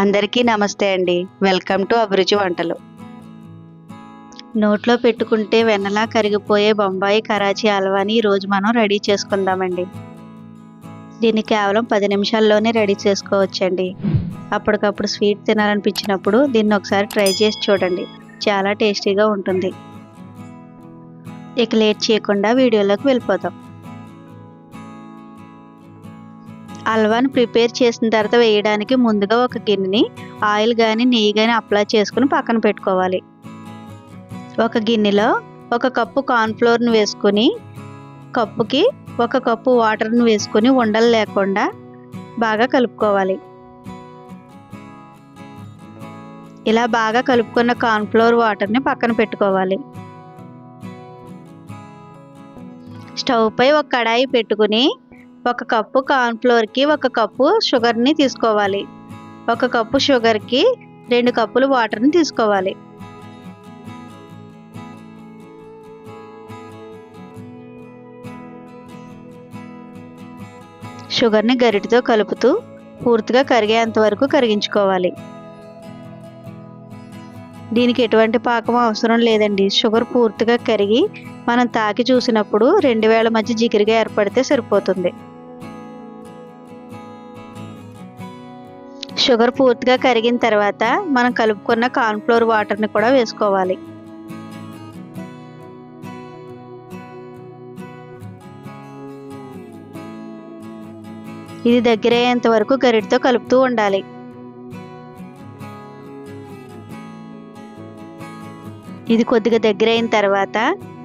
అందరికీ నమస్తే అండి. వెల్కమ్ టు అభిరుచి వంటలు. నోట్లో పెట్టుకుంటే వెన్నలా కరిగిపోయే బొంబాయి కరాచీ హల్వాని ఈరోజు మనం రెడీ చేసుకుందామండి. దీన్ని కేవలం పది నిమిషాల్లోనే రెడీ చేసుకోవచ్చండి. అప్పటికప్పుడు స్వీట్ తినాలనిపించినప్పుడు దీన్ని ఒకసారి ట్రై చేసి చూడండి. చాలా టేస్టీగా ఉంటుంది. ఇక లేట్ చేయకుండా వీడియోలోకి వెళ్ళిపోతాం హల్వాని ప్రిపేర్ చేసిన తర్వాత వేయడానికి ముందుగా ఒక గిన్నెని ఆయిల్ కానీ నెయ్యి కానీ అప్లై చేసుకుని పక్కన పెట్టుకోవాలి. ఒక గిన్నెలో ఒక కప్పు కార్న్ఫ్లోర్ని వేసుకుని కప్పుకి ఒక కప్పు వాటర్ని వేసుకుని ఉండలు లేకుండా బాగా కలుపుకోవాలి. ఇలా బాగా కలుపుకున్న కార్న్ఫ్లోర్ వాటర్ని పక్కన పెట్టుకోవాలి. స్టవ్ పై ఒక కడాయి పెట్టుకుని ఒక కప్పు కార్న్ఫ్లోర్కి ఒక కప్పు షుగర్ని తీసుకోవాలి. ఒక కప్పు షుగర్కి రెండు కప్పులు వాటర్ని తీసుకోవాలి. షుగర్ని గరిటతో కలుపుతూ పూర్తిగా కరిగేంత వరకు కరిగించుకోవాలి. దీనికి ఎటువంటి పాకం అవసరం లేదండి. షుగర్ పూర్తిగా కరిగి మనం తాకి చూసినప్పుడు రెండు వేల మధ్య జిగిరిగా ఏర్పడితే సరిపోతుంది. షుగర్ పూర్తిగా కరిగిన తర్వాత మనం కలుపుకున్న కార్న్ఫ్లోర్ వాటర్ని కూడా వేసుకోవాలి. ఇది దగ్గరయ్యేంత వరకు గరిటతో కలుపుతూ ఉండాలి. ఇది కొద్దిగా దగ్గర అయిన తర్వాత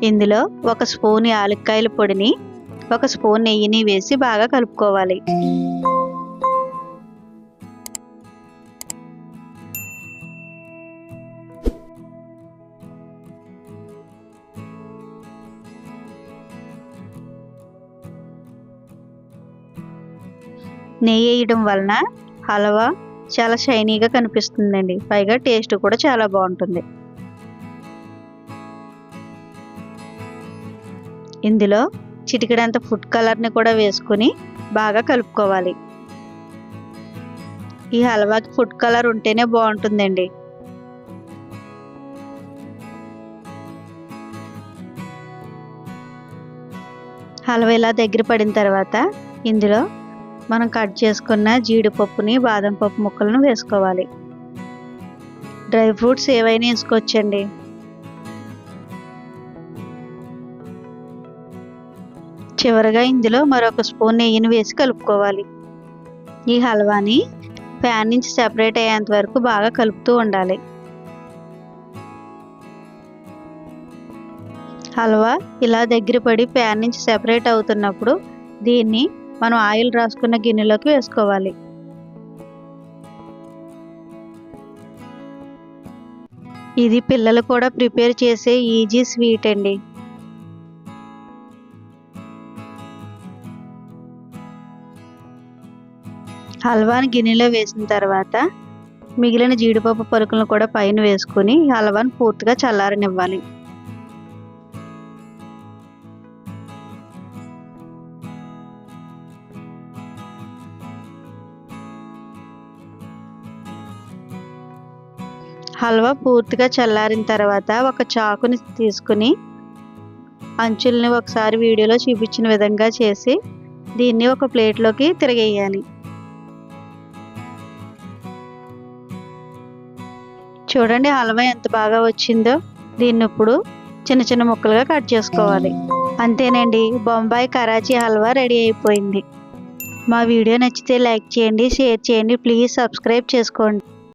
ఇందులో ఒక స్పూన్ యాలక్కాయల పొడిని ఒక స్పూన్ నెయ్యిని వేసి బాగా కలుపుకోవాలి. నెయ్యి వేయడం వలన హల్వా చాలా షైనీగా కనిపిస్తుందండి. పైగా టేస్ట్ కూడా చాలా బాగుంటుంది. ఇందులో చిటికడంత ఫుడ్ కలర్ని కూడా వేసుకుని బాగా కలుపుకోవాలి. ఈ హల్వాకి ఫుడ్ కలర్ ఉంటేనే బాగుంటుందండి. హల్వా ఇలా దగ్గర పడిన తర్వాత ఇందులో మనం కట్ చేసుకున్న జీడిపప్పుని బాదం పప్పు ముక్కలను వేసుకోవాలి. డ్రై ఫ్రూట్స్ ఏవైనా వేసుకోవచ్చండి. చివరగా ఇందులో మరొక స్పూన్ నెయ్యిని వేసి కలుపుకోవాలి. ఈ హల్వాని ప్యాన్ నుంచి సెపరేట్ అయ్యేంత వరకు బాగా కలుపుతూ ఉండాలి. హల్వా ఇలా దగ్గర పడి ప్యాన్ నుంచి సెపరేట్ అవుతున్నప్పుడు దీన్ని మనం ఆయిల్ రాసుకున్న గిన్నెలోకి వేసుకోవాలి. ఇది పిల్లలు కూడా ప్రిపేర్ చేసే ఈజీ స్వీట్ అండి. హల్వాని గిన్నెలో వేసిన తర్వాత మిగిలిన జీడిపప్పు పలుకులను కూడా పైన వేసుకుని హల్వాని పూర్తిగా చల్లారనివ్వాలి. హల్వా పూర్తిగా చల్లారిన తర్వాత ఒక చాకుని తీసుకుని అంచుల్ని ఒకసారి వీడియోలో చూపించిన విధంగా చేసి దీన్ని ఒక ప్లేట్లోకి తిరగేయాలి. చూడండి హల్వా ఎంత బాగా వచ్చిందో. దీన్ని ఇప్పుడు చిన్న చిన్న ముక్కలుగా కట్ చేసుకోవాలి. అంతేనండి బొంబాయి కరాచీ హల్వా రెడీ అయిపోయింది. మా వీడియో నచ్చితే లైక్ చేయండి షేర్ చేయండి ప్లీజ్ సబ్స్క్రైబ్ చేసుకోండి.